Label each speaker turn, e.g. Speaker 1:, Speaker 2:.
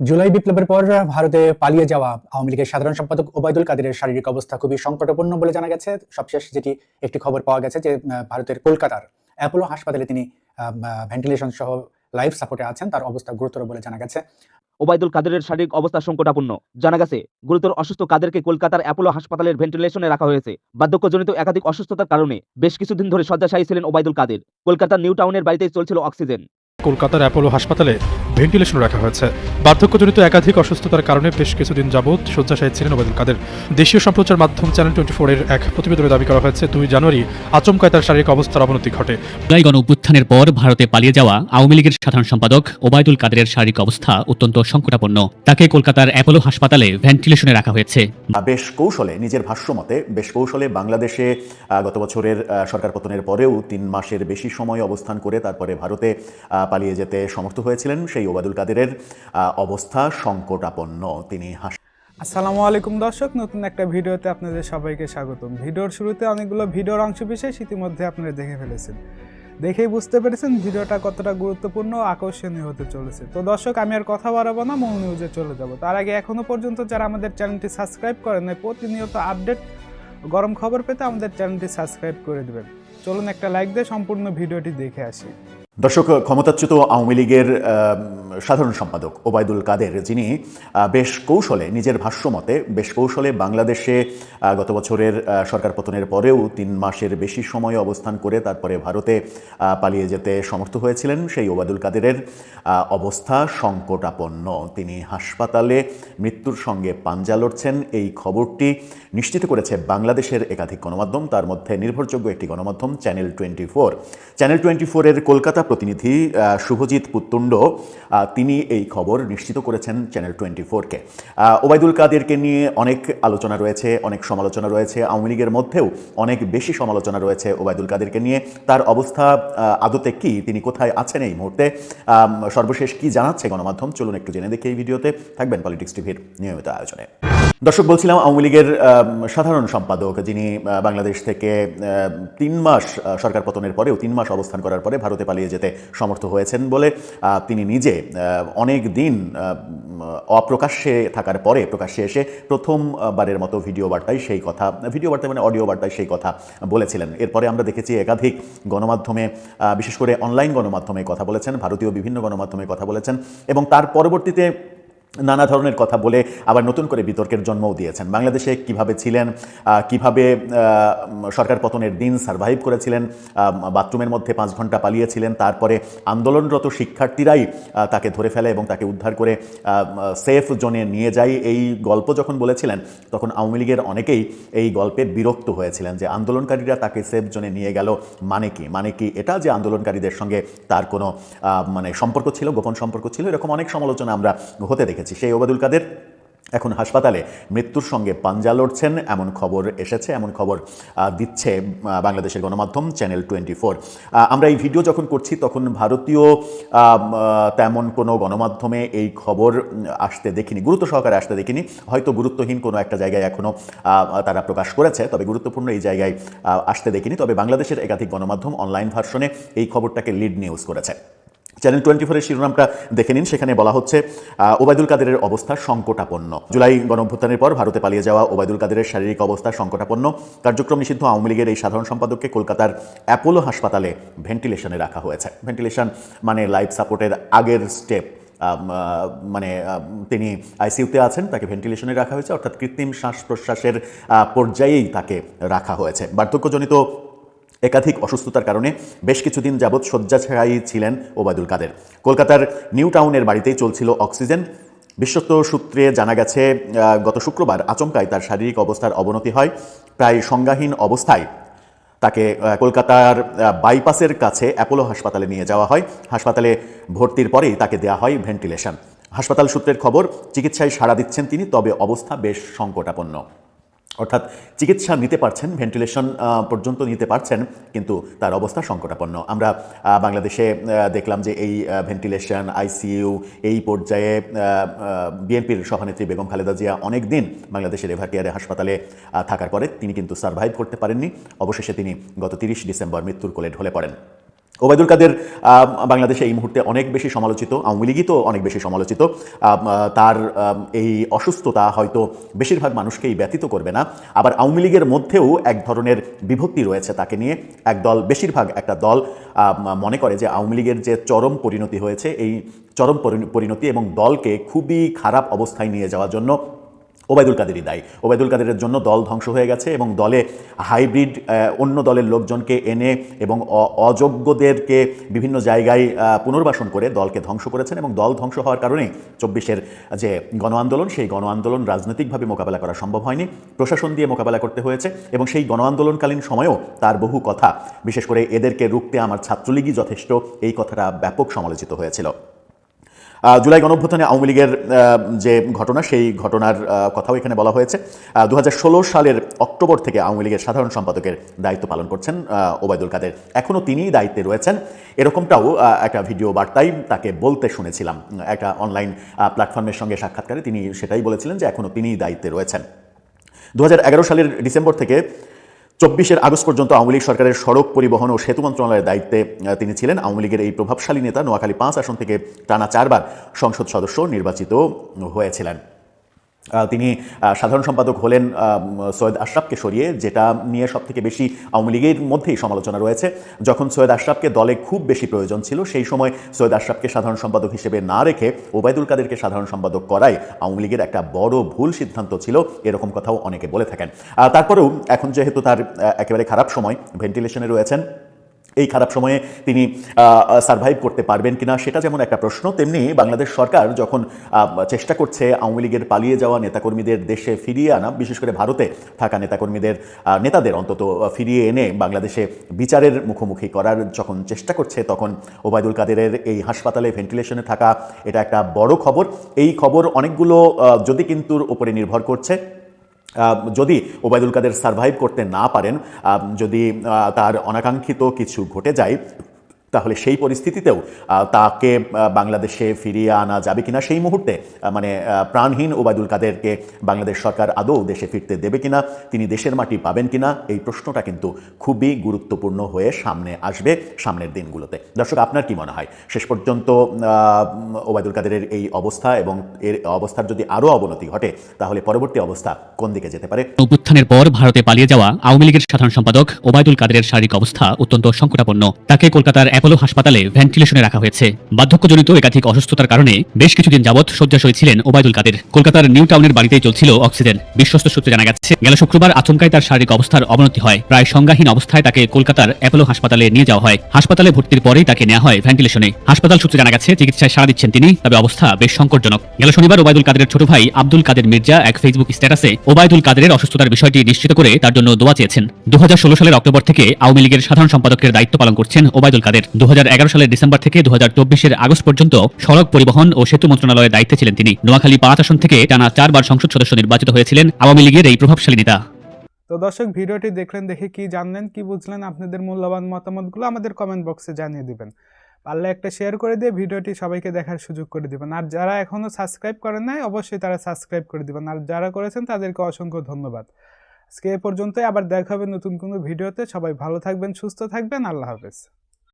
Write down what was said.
Speaker 1: জুলাই বিপ্লবের পর ভারতে পালিয়ে যাওয়া আওয়ামী লীগের সাধারণ সম্পাদক ওবায়দুল কাদেরের শারীরিক অবস্থা খুবই সংকটাপন্ন বলে জানা গেছে। সবশেষ যেটি একটি খবর পাওয়া গেছে যে ভারতের কলকাতার অ্যাপোলো হাসপাতালে তিনি ভেন্টিলেশন সহ লাইফ সাপোর্টে আছেন। তার অবস্থা গুরুতর বলে জানা গেছে।
Speaker 2: ওবায়দুল কাদেরের শারীরিক অবস্থা সংকটাপূর্ণ। জানা গেছে, গুরুতর অসুস্থ কাদেরকে কলকাতার অ্যাপোলো হাসপাতালের ভেন্টিলেশনে রাখা হয়েছে। বার্ধক্যজনিত একাধিক অসুস্থতার কারণে বেশ কিছুদিন ধরে শয্যাশায়ী ছিলেন ওবায়দুল কাদের। কলকাতার নিউ টাউনের বাড়িতেই চলছিল অক্সিজেন।
Speaker 3: কলকাতার অ্যাপোলো হাসপাতালে ভেন্টিলেশন রাখা হয়েছে। বার্ধক্যজনিত একাধিক অসুস্থতার কারণে বেশ কিছুদিন যাবৎ শয্যাশায়ী ছিলেন ওবায়দুল কাদের। দেশীয় সম্প্রচার মাধ্যম চ্যানেল টোয়েন্টি ফোরের এক প্রতিবেদনে দাবি করা হয়েছে দুই জানুয়ারি আচমকায় তার শারীরিক অবস্থার অবনতি ঘটে।
Speaker 4: জুলাই গণ অভ্যুত্থানের পর ভারতে পালিয়ে যাওয়া আওয়ামী লীগের সাধারণ সম্পাদক ওবায়দুল কাদেরের শারীরিক অবস্থা অত্যন্ত সংকটাপন্ন। তাকে কলকাতার অ্যাপোলো হাসপাতালে ভেন্টিলেশনে রাখা হয়েছে।
Speaker 5: বেশ কৌশলে নিজের ভাষ্য মতে বেশ কৌশলে বাংলাদেশে গত বছরের সরকার পতনের পরেও তিন মাসের বেশি সময় অবস্থান করে তারপরে ভারতে আহ, পালিয়ে যেতে সমর্থ হয়েছিলেন সেই ওবায়দুল কাদেরের অবস্থা সংকটাপন্ন। তিনি হাস
Speaker 6: আসসালামু আলাইকুম দর্শক, নতুন একটা ভিডিওতে আপনাদের সবাইকে স্বাগতম। ভিডিওর শুরুতে অনেকগুলো ভিডিওর অংশ বিশেষ ইতিমধ্যে আপনারা দেখে ফেলেছেন। দেখেই বুঝতে পেরেছেন ভিডিওটা কতটা গুরুত্বপূর্ণ, আকর্ষণীয় হতে চলেছে। তো দর্শক, আমি আর কথা বাড়াবো না, মূল নিউজে চলে যাব। তার আগে এখনও পর্যন্ত যারা আমাদের চ্যানেলটি সাবস্ক্রাইব করেন প্রতিনিয়ত আপডেট গরম খবর পেতে আমাদের চ্যানেলটি সাবস্ক্রাইব করে দেবেন। চলুন একটা লাইক দিয়ে সম্পূর্ণ ভিডিওটি দেখে আসি।
Speaker 5: দর্শক, ক্ষমতাচ্যুত আওয়ামী লীগের সাধারণ সম্পাদক ওবায়দুল কাদের, যিনি বেশ কৌশলে, নিজের ভাষ্য মতে, বেশ কৌশলে বাংলাদেশে গত বছরের সরকার পতনের পরেও তিন মাসের বেশি সময় অবস্থান করে তারপরে ভারতে পালিয়ে যেতে সমর্থ হয়েছিলেন সেই ওবায়দুল কাদেরের অবস্থা সংকটাপন্ন। তিনি হাসপাতালে মৃত্যুর সঙ্গে পাঞ্জা লড়ছেন। এই খবরটি নিশ্চিত করেছে বাংলাদেশের একাধিক গণমাধ্যম। তার মধ্যে নির্ভরযোগ্য একটি গণমাধ্যম, channel twenty four. Channel twenty ফোরের কলকাতা প্রতিনিধি শুভজিৎ পুত্তুণ্ড তিনি এই খবর নিশ্চিত করেছেন চ্যানেল টোয়েন্টি ফোরকে ওবায়দুল কাদেরকে নিয়ে অনেক আলোচনা রয়েছে, অনেক সমালোচনা রয়েছে। আওয়ামী লীগের মধ্যেও অনেক বেশি সমালোচনা রয়েছে ওবায়দুল কাদেরকে নিয়ে। তার অবস্থা আদতে কি? তিনি কোথায় আছেন এই মুহূর্তে? সর্বশেষ কি জানাচ্ছে গণমাধ্যম? চলুন একটু জেনে দেখি এই ভিডিওতে। থাকবেন পলিটিক্স টিভির নিয়মিত আয়োজনে। দর্শক, বলছিলাম আওয়ামী লীগের সাধারণ সম্পাদক যিনি বাংলাদেশ থেকে তিন মাস সরকার পতনের পরেও তিন মাস অবস্থান করার পরে ভারতে পালিয়ে যেতে সমর্থ হয়েছেন বলে তিনি নিজে অনেক দিন অপ্রকাশ্যে থাকার পরে প্রকাশ্যে এসে প্রথমবারের মতো ভিডিও বার্তায় সেই কথা, ভিডিও বার্তায় মানে অডিও বার্তায় সেই কথা বলেছিলেন। এরপরে আমরা দেখেছি একাধিক গণমাধ্যমে বিশেষ করে অনলাইন গণমাধ্যমে কথা বলেছেন, ভারতীয় বিভিন্ন গণমাধ্যমে কথা বলেছেন এবং তার পরবর্তীতে নানা ধরনের কথা বলে আবার নতুন করে বিতর্কের জন্মও দিয়েছেন। বাংলাদেশে কীভাবে ছিলেন কীভাবে সরকার পতনের দিন সার্ভাইভ করেছিলেন বাথরুমের মধ্যে পাঁচ ঘণ্টা পালিয়েছিলেন, তারপরে আন্দোলনরত শিক্ষার্থীরাই তাকে ধরে ফেলে এবং তাকে উদ্ধার করে সেফ জোনে নিয়ে যায়। এই গল্প যখন বলেছিলেন, তখন আওয়ামী লীগের অনেকেই এই গল্পে বিরক্ত হয়েছিলেন যে আন্দোলনকারীরা তাকে সেফ জোনে নিয়ে গেল মানে কি? মানে কি এটা যে আন্দোলনকারীদের সঙ্গে তার কোনো মানে সম্পর্ক ছিল, গোপন সম্পর্ক ছিল? এরকম অনেক সমালোচনা আমরা হতে দেখেছি। সেই ওবায়দুল কাদের এখন হাসপাতালে মৃত্যুর সঙ্গে পাঞ্জা লড়ছেন, এমন খবর এসেছে, এমন খবর দিচ্ছে বাংলাদেশের গণমাধ্যম চ্যানেল টোয়েন্টি আমরা এই ভিডিও যখন করছি তখন ভারতীয় তেমন কোনো গণমাধ্যমে এই খবর আসতে দেখিনি, গুরুত্ব সহকারে আসতে দেখিনি। হয়তো গুরুত্বহীন কোনো একটা জায়গায় এখনও তারা প্রকাশ করেছে, তবে গুরুত্বপূর্ণ এই জায়গায় আসতে দেখিনি। তবে বাংলাদেশের একাধিক গণমাধ্যম অনলাইন ভার্সনে এই খবরটাকে লিড নিউজ করেছে। চ্যানেল টোয়েন্টি ফোরের শিরোনামটা দেখে নিন। সেখানে বলা হচ্ছে ওবায়দুল কাদেরের অবস্থা সংকটাপন্ন। জুলাই গণঅভ্যুত্থানের পর ভারতে পালিয়ে যাওয়া ওবায়দুল কাদেরের শারীরিক অবস্থা সংকটাপন্ন। কার্যক্রম নিষিদ্ধ আওয়ামী লীগের এই সাধারণ সম্পাদককে কলকাতার অ্যাপোলো হাসপাতালে ভেন্টিলেশনে রাখা হয়েছে। ভেন্টিলেশন মানে লাইফ সাপোর্টের আগের স্টেপ। মানে তিনি আইসিইউতে আছেন, তাকে ভেন্টিলেশনে রাখা হয়েছে। অর্থাৎ কৃত্রিম শ্বাস প্রশ্বাসের পর্যায়েই তাকে রাখা হয়েছে। বার্ধক্যজনিত একাধিক অসুস্থতার কারণে বেশ কিছুদিন যাবৎ শয্যা শয্যাছায়ী ছিলেন ওবায়দুল কাদের। কলকাতার নিউ টাউনের বাড়িতেই চলছিল অক্সিজেন। বিশ্বস্ত সূত্রে জানা গেছে গত শুক্রবার আচমকায় তার শারীরিক অবস্থার অবনতি হয়। প্রায় সংজ্ঞাহীন অবস্থায় তাকে কলকাতার বাইপাসের কাছে অ্যাপোলো হাসপাতালে নিয়ে যাওয়া হয়। হাসপাতালে ভর্তির পরেই তাকে দেওয়া হয় ভেন্টিলেশন। হাসপাতাল সূত্রের খবর, চিকিৎসায় সাড়া দিচ্ছেন তিনি, তবে অবস্থা বেশ সংকটাপন্ন। অর্থাৎ চিকিৎসা নিতে পারছেন, ভেন্টিলেশন পর্যন্ত নিতে পারছেন, কিন্তু তার অবস্থা সংকটাপন্ন। আমরা বাংলাদেশে দেখলাম যে এই ভেন্টিলেশন আইসিইউ এই পর্যায়ে বিএনপির সভানেত্রী বেগম খালেদা জিয়া অনেক দিন বাংলাদেশের এভারটিয়ারে হাসপাতালে থাকার পরে তিনি কিন্তু সার্ভাইভ করতে পারেননি। অবশেষে তিনি গত তিরিশ ডিসেম্বর মৃত্যুর কোলে ঢলে পড়েন। ওবায়দুল কাদের বাংলাদেশে এই মুহূর্তে অনেক বেশি সমালোচিত, আওয়ামী লীগই তো অনেক বেশি সমালোচিত। তার এই অসুস্থতা হয়তো বেশিরভাগ মানুষকেই ব্যতীত করবে না। আবার আওয়ামী লীগের মধ্যেও এক ধরনের বিভক্তি রয়েছে তাকে নিয়ে। এক দল বেশিরভাগ একটা দল মনে করে যে আওয়ামী লীগের যে চরম পরিণতি হয়েছে, এই চরম পরিণতি এবং দলকে খুবই খারাপ অবস্থায় নিয়ে যাওয়ার জন্য ওবায়দুল কাদেরই দায়ী। ওবায়দুল কাদেরের জন্য দল ধ্বংস হয়ে গেছে এবং দলে হাইব্রিড অন্য দলের লোকজনকে এনে এবং অযোগ্যদেরকে বিভিন্ন জায়গায় পুনর্বাসন করে দলকে ধ্বংস করেছেন এবং দল ধ্বংস হওয়ার কারণে চব্বিশের যে গণ আন্দোলন, সেই গণ আন্দোলন রাজনৈতিকভাবে মোকাবেলা করা সম্ভব হয়নি। প্রশাসন দিয়ে মোকাবেলা করতে হয়েছে এবং সেই গণ আন্দোলনকালীন সময়েও তার বহু কথা, বিশেষ করে এদেরকে রুখতে আমার ছাত্রলীগই যথেষ্ট, এই কথাটা ব্যাপক সমালোচিত হয়েছিল। জুলাই গণঅভ্যুত্থানে আওয়ামী লীগের যে ঘটনা, সেই ঘটনার কথাও এখানে বলা হয়েছে। দু হাজার ষোলো সালের অক্টোবর থেকে আওয়ামী লীগের সাধারণ সম্পাদকের দায়িত্ব পালন করছেন ওবায়দুল কাদের। এখনও তিনিই দায়িত্বে রয়েছেন। এরকমটাও একটা ভিডিও বার্তায় তাকে বলতে শুনেছিলাম। একটা অনলাইন প্ল্যাটফর্মের সঙ্গে সাক্ষাৎকারে তিনি সেটাই বলেছিলেন যে এখনও তিনিই দায়িত্বে রয়েছেন। দু হাজার এগারো সালের ডিসেম্বর থেকে চব্বিশের আগস্ট পর্যন্ত আওয়ামী লীগ সরকারের সড়ক পরিবহন ও সেতু মন্ত্রণালয়ের দায়িত্বে তিনি ছিলেন আওয়ামী লীগের এই প্রভাবশালী নেতা। নোয়াখালী পাঁচ আসন থেকে টানা চারবার সংসদ সদস্য নির্বাচিত হয়েছিলেন। তিনি সাধারণ সম্পাদক হলেন সৈয়দ আশরাফকে সরিয়ে, যেটা নিয়ে সব থেকে বেশি আওয়ামী লীগের মধ্যেই সমালোচনা রয়েছে। যখন সৈয়দ আশরাফকে দলে খুব বেশি প্রয়োজন ছিল, সেই সময় সৈয়দ আশরাফকে সাধারণ সম্পাদক হিসেবে না রেখে ওবায়দুল কাদেরকে সাধারণ সম্পাদক করায় আওয়ামী লীগের একটা বড় ভুল সিদ্ধান্ত ছিল, এরকম কথাও অনেকে বলে থাকেন। তারপরেও এখন যেহেতু তার একেবারে খারাপ সময়, ভেন্টিলেশনে রয়েছেন এই খারাপ সময়ে তিনি সার্ভাইভ করতে পারবেন কিনা সেটা যেমন একটা প্রশ্ন, তেমনি বাংলাদেশ সরকার যখন চেষ্টা করছে আওয়ামী লীগের পালিয়ে যাওয়া নেতাকর্মীদের দেশে ফিরিয়ে আনা, বিশেষ করে ভারতে থাকা নেতাকর্মীদের নেতাদের অন্তত ফিরিয়ে এনে বাংলাদেশে বিচারের মুখোমুখি করার যখন চেষ্টা করছে, তখন ওবায়দুল কাদেরের এই হাসপাতালে ভেন্টিলেশনে থাকা এটা একটা বড় খবর। এই খবর অনেকগুলো যদি কিন্তুর উপরে নির্ভর করছে। যদি ওবায়দুল কাদের সার্ভাইভ করতে না পারেন যদি তার অনাকাঙ্ক্ষিত কিছু ঘটে যায় তাহলে সেই পরিস্থিতিতেও তাকে বাংলাদেশে ফিরিয়ে আনা যাবে কিনা সেই মুহূর্তে মানে প্রাণহীন ওবায়দুল কাদেরকে বাংলাদেশ সরকার আদৌ দেশে ফিরতে দেবে কিনা, তিনি দেশের মাটি পাবেন কিনা, এই প্রশ্নটা কিন্তু খুবই গুরুত্বপূর্ণ হয়ে সামনে আসবে সামনের দিনগুলোতে। দর্শক, আপনার কি মনে হয়? শেষ পর্যন্ত ওবায়দুল কাদেরের এই অবস্থা এবং এর অবস্থার যদি আরও অবনতি ঘটে, তাহলে পরবর্তী অবস্থা কোন দিকে যেতে পারে?
Speaker 4: অভ্যুত্থানের পর ভারতে পালিয়ে যাওয়া আওয়ামী লীগের সাধারণ সম্পাদক ওবায়দুল কাদেরের শারীরিক অবস্থা অত্যন্ত সংকটাপন্ন। তাকে কলকাতার অ্যাপোলো হাসপাতালে ভেন্টিলেশনে রাখা হয়েছে। বার্ধক্যজনিত একাধিক অসুস্থতার কারণে বেশ কিছুদিন যাবৎ শয্যাশয়ী ছিলেন ওবায়দুল কাদের। কলকাতার নিউ টাউনের বাড়িতেই চলছিল অক্সিজেন। বিশ্বস্ত সূত্রে জানা গেছে, গেল শুক্রবার আচমকায় তার শারীরিক অবস্থার অবনতি হয়। প্রায় সংজ্ঞাহীন অবস্থায় তাকে কলকাতার অ্যাপোলো হাসপাতালে নিয়ে যাওয়া হয়। হাসপাতালে ভর্তির পরেই তাকে নেওয়া হয় ভেন্টিলেশনে। হাসপাতাল সূত্রে জানা গেছে, চিকিৎসায় সাড়া দিচ্ছেন তিনি, তবে অবস্থা বেশ সংকটজনক। গেল শনিবার ওবায়দুল কাদের ছোট ভাই আব্দুল কাদের মির্জা এক ফেসবুক স্ট্যাটাসে ওবায়দুল কাদেরের অসুস্থতার বিষয়টি নিশ্চিত করে তার জন্য দোয়া চেয়েছেন। দু হাজার ষোলো সালের অক্টোবর থেকে আওয়ামী লীগের সাধারণ সম্পাদকের দায়িত্ব পালন করছেন ওবায়দুল কাদের। দু হাজার এগারো সালের ডিসেম্বর থেকে দু এর আগস্ট পর্যন্ত সড়ক পরিবহন ও সেতু মন্ত্রণালয়ের দায়িত্বে ছিলেন তিনি। নোয়াখালী পাঁচ আসন থেকে টানা চারবার সংসদ সদস্য নির্বাচিত হয়েছিলেন। আওয়ামী লীগের এই প্রভাবশালী নেতা।
Speaker 6: তো দর্শক, ভিডিওটি দেখলেন, দেখে কি জানলেন, কি বুঝলেন, আপনাদের মূল্যবান মতামতগুলো আমাদের কমেন্ট বক্সে জানিয়ে দিবেন। পারলে একটা শেয়ার করে দিয়ে ভিডিওটি সবাইকে দেখার সুযোগ করে দিবেন। আর যারা এখনও সাবস্ক্রাইব করেন নাই, অবশ্যই তারা সাবস্ক্রাইব করে দিবেন। আর যারা করেছেন, তাদেরকে অসংখ্য ধন্যবাদ। আজকে এ পর্যন্তই, আবার দেখা হবে নতুন কোনো ভিডিওতে। সবাই ভালো থাকবেন, সুস্থ থাকবেন। আল্লাহ হাফেজ।